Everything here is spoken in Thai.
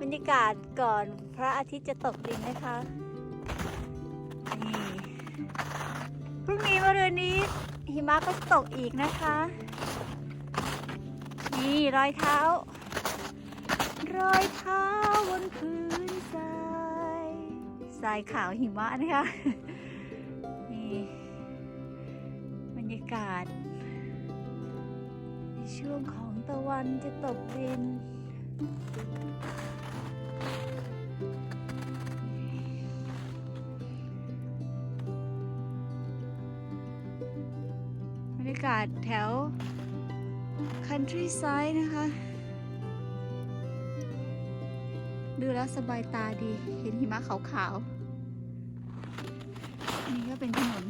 บรรยากาศก่อนพระอาทิตย์จะตกดินนะคะนี่พรุ่งนี้มะรืนนี้หิมะก็ตกอีกนะคะ นี่รอยเท้า รอยเท้าบนพื้นทรายทรายขาวหิมะนะคะนี่บรรยากาศ ในช่วงของตะวันจะตกดิน บรรยากาศแถว countryside นะคะ ดูแล้วสบายตาดี เห็นหิมะขาวๆ นี่ก็เป็นถนน